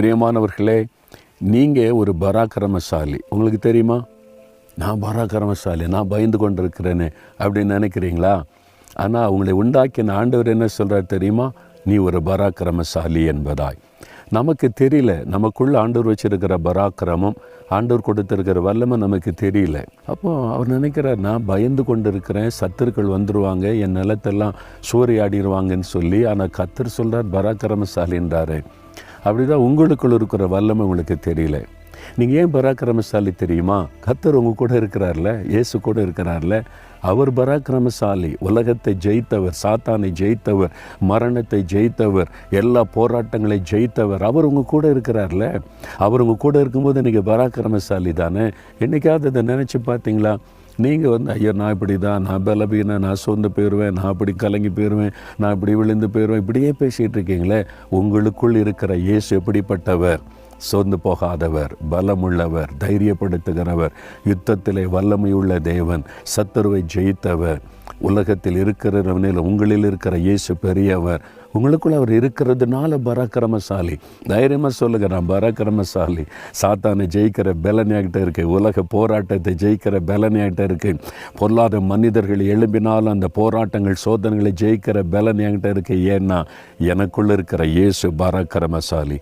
பிரியமானவர்களே நீங்கள் ஒரு பராக்கிரமசாலி. உங்களுக்கு தெரியுமா? நான் பராக்கிரமசாலி நான் பயந்து கொண்டிருக்கிறேனே அப்படின்னு நினைக்கிறீங்களா? ஆனால் உங்களை உண்டாக்கின ஆண்டவர் என்ன சொல்கிறார் தெரியுமா? நீ ஒரு பராக்கிரமசாலி என்பதாய். நமக்கு தெரியல நமக்குள்ள ஆண்டவர் வச்சுருக்கிற பராக்கிரமம் ஆண்டவர் கொடுத்துருக்கிற வல்லமை நமக்கு தெரியல. அப்போ அவர் நினைக்கிறார் நான் பயந்து கொண்டு இருக்கிறேன் சத்துருக்கள் வந்துடுவாங்க என் நிலத்தெல்லாம் சூறையாடிடுவாங்கன்னு சொல்லி ஆனால் கத்தர் சொல்கிறார் பராக்கிரமசாலின்றாரு அப்படிதான் உங்களுக்குள் இருக்கிற வல்லமை உங்களுக்கு தெரியல. நீங்கள் ஏன் பராக்கிரமசாலி தெரியுமா? கத்தர் உங்கள் கூட இருக்கிறார்ல இயேசு கூட இருக்கிறார்ல. அவர் பராக்கிரமசாலி உலகத்தை ஜெயித்தவர் சாத்தானை ஜெயித்தவர் மரணத்தை ஜெயித்தவர் எல்லா போராட்டங்களை ஜெயித்தவர். அவர் உங்கள் கூட இருக்கிறார்ல. அவர் உங்க கூட இருக்கும்போது நீங்கள் பராக்கிரமசாலி தானே? என்னைக்காவது அதை நினச்சி பார்த்தீங்களா? நீங்கள் வந்து ஐயோ நான் இப்படி தான் நான் பலவீனம் நான் சொந்து போயிடுவேன் நான் இப்படி கலங்கி போயிடுவேன் நான் இப்படி விழுந்து போயிடுவேன் இப்படியே பேசிகிட்டு இருக்கீங்களே உங்களுக்குள் இருக்கிற இயேசு எப்படிப்பட்டவர்? சோர்ந்து போகாதவர் பலமுள்ளவர் தைரியப்படுத்துகிறவர் யுத்தத்திலே வல்லமையுள்ள தேவன் சத்துருவை ஜெயித்தவர். உலகத்தில் இருக்கிறவனில் உங்களில் இருக்கிற இயேசு பெரியவர். உங்களுக்குள்ள அவர் இருக்கிறதுனால பராக்கிரமசாலி. தைரியமாக சொல்லுங்க நான் பராக்கிரமசாலி. சாத்தானை ஜெயிக்கிற பலனையாகிட்ட இருக்கு. உலக போராட்டத்தை ஜெயிக்கிற பலனையாகிட்ட இருக்கு. பொல்லாத மனிதர்கள் எழும்பினாலும் அந்த போராட்டங்கள் சோதனைகளை ஜெயிக்கிற பலனையாகிட்ட இருக்கு. ஏன்னா எனக்குள்ள இருக்கிற இயேசு பராக்கிரமசாலி.